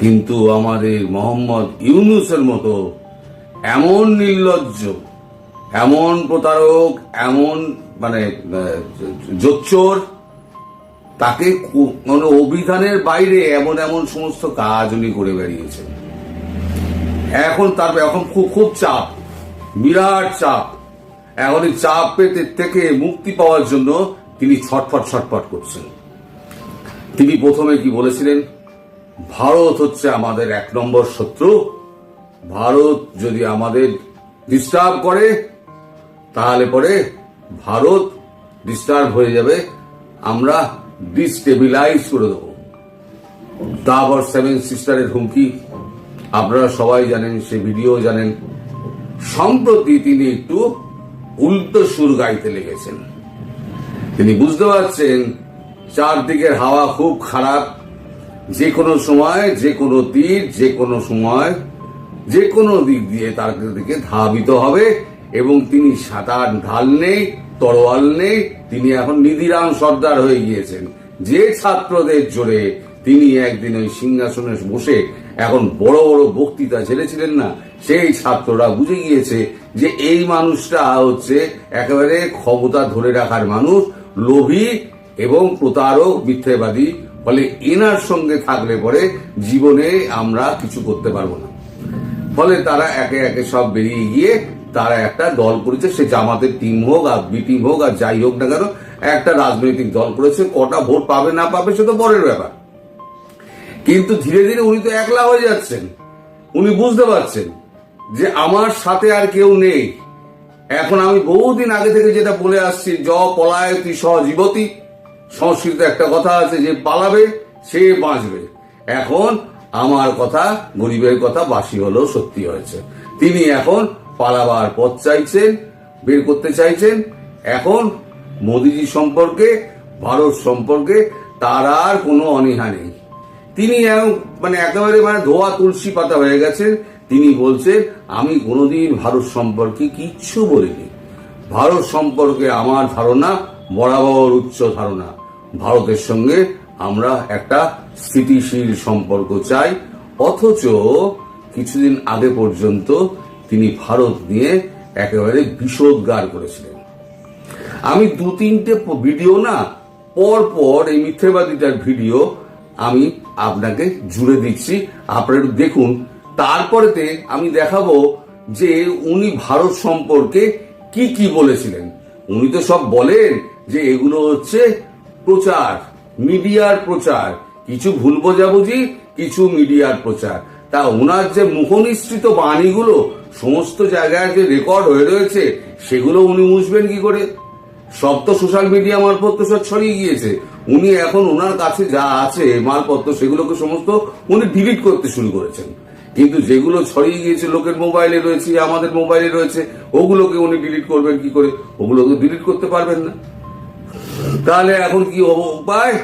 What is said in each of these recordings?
কিন্তু আমাদের মোহাম্মদ ইউনুসের মতো এমন নির্লজ্জ, এমন প্রতারক, এমন মানে জোচ্চোর, তাকে মানে অভিধানের বাইরে এমন এমন সমস্ত কাজ উনি করে বেরিয়েছেন এখন তার, এখন খুব খুব চাপ, বিরাট চাপ। এখন এই চাপ পেতে থেকে মুক্তি পাওয়ার জন্য তিনি ছটফট ছটফট করছেন। তিনি প্রথমে কি বলেছিলেন? ভারত হচ্ছে আমাদের এক নম্বর শত্রু। ভারত যদি আমাদের ডিস্টার্ব করে, তাহলে পরে ভারত ডিস্টার্ব হয়ে যাবে। আমরা ডিস্টেবিলাইজ করে দেবো। তারপর সেভেন সিস্টারের হুমকি, আপনারা সবাই জানেন, সে ভিডিও জানেন। সম্প্রতি তিনি একটু উল্টো সুর গাইতে লেগেছেন। তিনি বুঝতে পারছেন, চারদিকের হাওয়া খুব খারাপ। যে কোনো সময় যে কোনো তীর যে কোনো সময় যে কোনো দিক দিয়ে তার দিকে ধাবিত হবে এবং তিনি সাঁতার ঢাল নেই, তরোয়াল নেই, তিনি এখন নিধিরাম সর্দার হয়ে গিয়েছেন। যে ছাত্রদের জোরে তিনি একদিন ওই সিংহাসনে বসে এখন বড় বড় বক্তৃতা ছেড়েছিলেন না, সেই ছাত্ররা বুঝে গিয়েছে যে এই মানুষটা হচ্ছে একেবারে ক্ষমতা ধরে রাখার মানুষ, লোভী এবং প্রতারক, মিথ্যেবাদী ফলে এনার সঙ্গে থাকলে পরে জীবনে আমরা কিছু করতে পারব না। ফলে তারা একে একে সব বেরিয়ে গিয়ে তারা একটা দল করেছে, সে জামাতের টিম হোক আর বি টিম হোক আর যাই হোক না কেন, একটা রাজনৈতিক দল করেছে। কটা ভোট পাবে না পাবে সে তো পরের ব্যাপার। কিন্তু ধীরে ধীরে উনি তো একলা হয়ে যাচ্ছেন। উনি বুঝতে পারছেন যে আমার সাথে আর কেউ নেই। এখন আমি বহুদিন আগে থেকে যেটা বলে আসছি, জ পলায়তি সজীবতী। সংস্কৃত একটা কথা আছে, যে পালাবে, সে বাঁচবে। এখন আমার কথা, গরিবের কথা বাসি হলেও সত্যি হয়েছে। তিনি এখন পালাবার পথ চাইছেন, বের করতে চাইছেন। এখন মোদিজি সম্পর্কে, ভারত সম্পর্কে তার আর কোনো অনীহা নেই। তিনি মানে একেবারে মানে ধোয়া তুলসী পাতা হয়ে গেছেন। তিনি বলছেন, আমি কোনোদিন ভারত সম্পর্কে কিচ্ছু বলিনি। ভারত সম্পর্কে আমার ধারণা, বরাবর উচ্চ ধারণা। ভারতের সঙ্গে আমরা একটা স্থিতিশীল সম্পর্ক চাই, অথচ কিছুদিন আগে পর্যন্ত তিনি ভারত নিয়ে একেবারে বিষোদ্গার করেছিলেন। আমি দু তিনটে ভিডিও না, পর পর এই মিথ্যেবাদীটার ভিডিও আমি আপনাকে জুড়ে দিচ্ছি, আপনারা দেখুন। তারপরেতে আমি দেখাবো যে উনি ভারত সম্পর্কে কি কি বলেছিলেন। উনি তো সব বলেন যে এগুলো হচ্ছে প্রচার, মিডিয়ার প্রচার, কিছু ভুল বোঝাবুঝি, কিছু মিডিয়ার প্রচার। তা ওনার যে মুখনিসৃত বাণীগুলো, সমস্ত জায়গায় যে রেকর্ড হয়ে রয়েছে, সেগুলো উনি মুছবেন কি করে? সব তো সোশ্যাল মিডিয়া মারফত তো সব ছড়িয়ে গিয়েছে। উনি এখন ওনার কাছে যা আছে মালপত্র সেগুলোকে সমস্ত উনি ডিলিট করতে শুরু করেছেন। কিন্তু যেগুলো ছড়িয়ে গিয়েছে, লোকের মোবাইলে রয়েছে, আমাদের মোবাইলে রয়েছে, ওগুলোকে উনি ডিলিট করবেন কি করে? ওগুলোকে ডিলিট করতে পারবেন না। তাহলে এখন কি উপায়?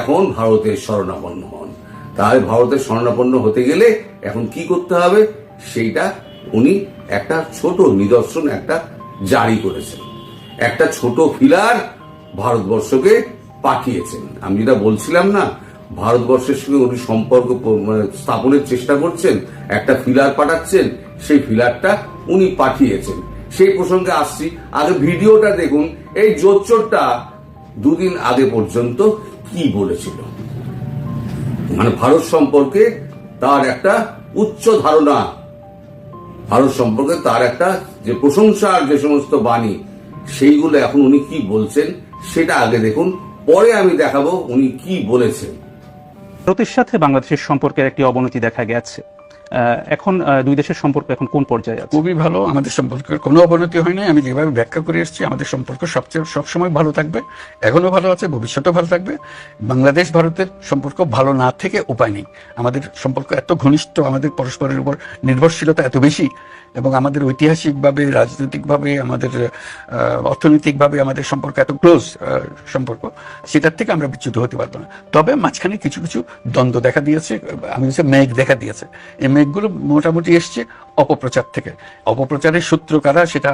এখন ভারতের শরণাপন্ন হন। তাহলে ভারতের শরণাপন্ন হতে গেলে এখন কি করতে হবে? সেইটা উনি একটা ছোট নিদর্শন একটা জারি করেছেন। একটা ছোট ফিলার ভারতবর্ষকে পাঠিয়েছেন আমি যেটা বলছিলাম না, ভারতবর্ষের সঙ্গে উনি সম্পর্ক মানে স্থাপনের চেষ্টা করছেন, একটা ফিলার পাঠাচ্ছেন, সেই ফিলারটা উনি পাঠিয়েছেন। সেই প্রসঙ্গে আসছি। আগে ভিডিওটা দেখুন। এই জোচ্চোরটা দুদিন আগে পর্যন্ত কি বলেছিল? মানে ভারত সম্পর্কে তার একটা উচ্চ ধারণা। ভারত সম্পর্কে তার একটা যে প্রশংসার যে সমস্ত বাণী, সেইগুলো এখন উনি কি বলছেন, সেটা আগে দেখুন, পরে আমি দেখাবো উনি কি বলেছেন। ভারতের সাথে বাংলাদেশের সম্পর্কের একটি অবনতি দেখা গেছে। এখন দুই দেশের সম্পর্ক এখন কোন পর্যায়ে আছে? খুবই ভালো। আমাদের সম্পর্কের কোনো অবনতি হয় নাই। আমি যেভাবে ব্যাখ্যা করে এসেছি, আমাদের সম্পর্ক সবচেয়ে, সবসময় ভালো থাকবে এখনও ভালো আছে, ভবিষ্যতেও ভালো থাকবে। বাংলাদেশ, ভারতের সম্পর্ক ভালো না থেকে উপায় নেই। আমাদের সম্পর্ক এত ঘনিষ্ঠ, আমাদের পরস্পরের উপর নির্ভরশীলতা এত বেশি এবং আমাদের ঐতিহাসিকভাবে, রাজনৈতিকভাবে, আমাদের অর্থনৈতিকভাবে আমাদের সম্পর্ক এত ক্লোজ সম্পর্ক, সেটার থেকে আমরা বিচ্যুত হতে পারব না। তবে মাঝখানে কিছু কিছু দ্বন্দ্ব দেখা দিয়েছে, আমি বলছি মেঘ দেখা দিয়েছে। এই মেঘগুলো মোটামুটি এসছে অপপ্রচার থেকে। অপপ্রচারের সূত্র কারা সেটা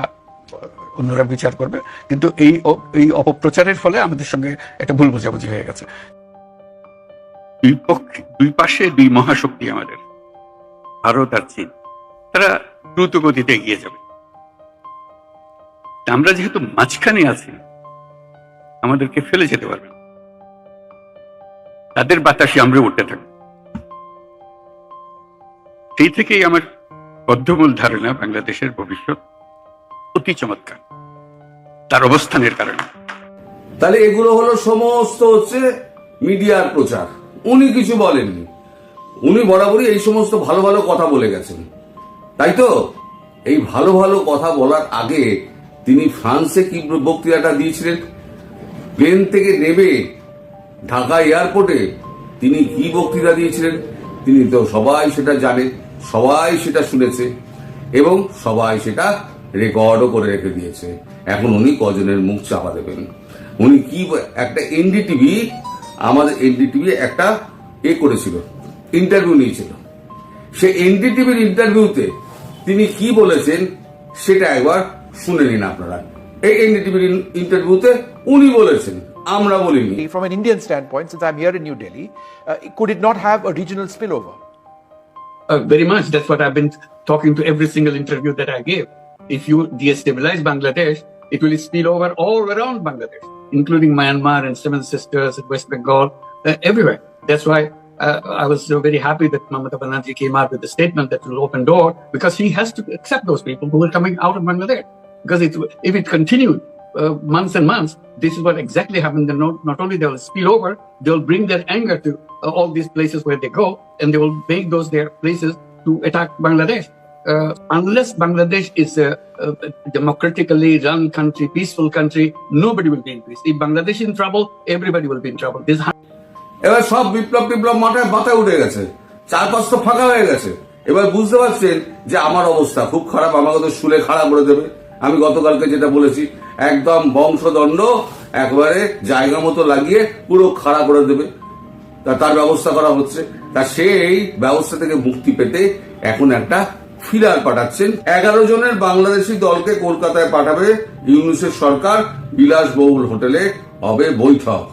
অন্যরা বিচার করবে, কিন্তু এই এই অপপ্রচারের ফলে আমাদের সঙ্গে একটা ভুল বোঝাবুঝি হয়ে গেছে। দুই পক্ষে, দুই পাশে দুই মহাশক্তি আমাদের, ভারত আর চীন। তারা দ্রুত গতিতে এগিয়ে যাবে। আমরা যেহেতু মাঝখানে আছি, আমাদেরকে ফেলে যেতে পারবে। তাদের বাতাসে আমরা উঠতে থাকব। সেই থেকেই আমার বদ্ধমূল ধারণা বাংলাদেশের ভবিষ্যৎ অতি চমৎকার। তার অবস্থানের কারণে। তাহলে এগুলো হলো সমস্ত হচ্ছে মিডিয়ার প্রচার। উনি কিছু বলেননি। উনি বরাবরই এই সমস্ত ভালো ভালো কথা বলে গেছেন। তাই তো? এই ভালো ভালো কথা বলার আগে তিনি ফ্রান্সে কি বক্তৃতাটা দিয়েছিলেন? প্লেন থেকে নেবে ঢাকা এয়ারপোর্টে তিনি কি বক্তৃতা দিয়েছিলেন? তিনি তো সবাই সেটা জানে সবাই সেটা শুনেছে এবং সবাই সেটা রেকর্ডও করে রেখে দিয়েছে। এখন উনি কজনের মুখ চাপা দেবেন? উনি কি একটা এনডিটিভি, আমাদের এনডিটিভি একটা এ করেছিল, ইন্টারভিউ নিয়েছিল। সে এনডিটিভির ইন্টারভিউতে তিনি কি বলেছেন সেটা একবার শুনে নিন আপনারা এই এনডিটিভির ইন্টারভিউতে উনি বলেছেন আমরা বলিনি From an Indian standpoint, since I'm here in New Delhi, uh, could it not have a regional spillover? Uh, very much. That's what I've been talking to every single interview that I gave. If you destabilize Bangladesh, it will spill over all around Bangladesh, including Myanmar and Seven Sisters and West Bengal, uh, everywhere. That's why uh, I was so very happy that Mamata Banerjee came out with the statement that will open door because he has to accept those people who are coming out of Bangladesh. Because it, if it continued uh, months and months, this is what exactly happened. Then not, not only they will spill over, they will bring their anger to uh, all these places where they go, and they will make those their places to attack Bangladesh. Uh, unless Bangladesh is a, a democratically run country, peaceful country, nobody will be in peace. If Bangladesh is in trouble, everybody will be in trouble. This এবার সব বিপ্লব টিপ্লব মাথায় মাথায় উঠে গেছে। চারপাশ তো ফাঁকা হয়ে গেছে। এবার বুঝতে পারছেন যে আমার অবস্থা খুব খারাপ, আমাকে তো শুলে খাড়া করে দেবে। আমি গতকালকে যেটা বলেছি, একদম বংশদণ্ড, একবারে জায়গা মতো লাগিয়ে পুরো খাড়া করে দেবে। তা তার ব্যবস্থা করা হচ্ছে। তা সেই ব্যবস্থা থেকে মুক্তি পেতে এখন একটা ফিলার পাঠাচ্ছেন। এগারো জনের বাংলাদেশি দলকে কলকাতায় পাঠাবে ইউনুসের সরকার। বিলাসবহুল হোটেলে হবে বৈঠক।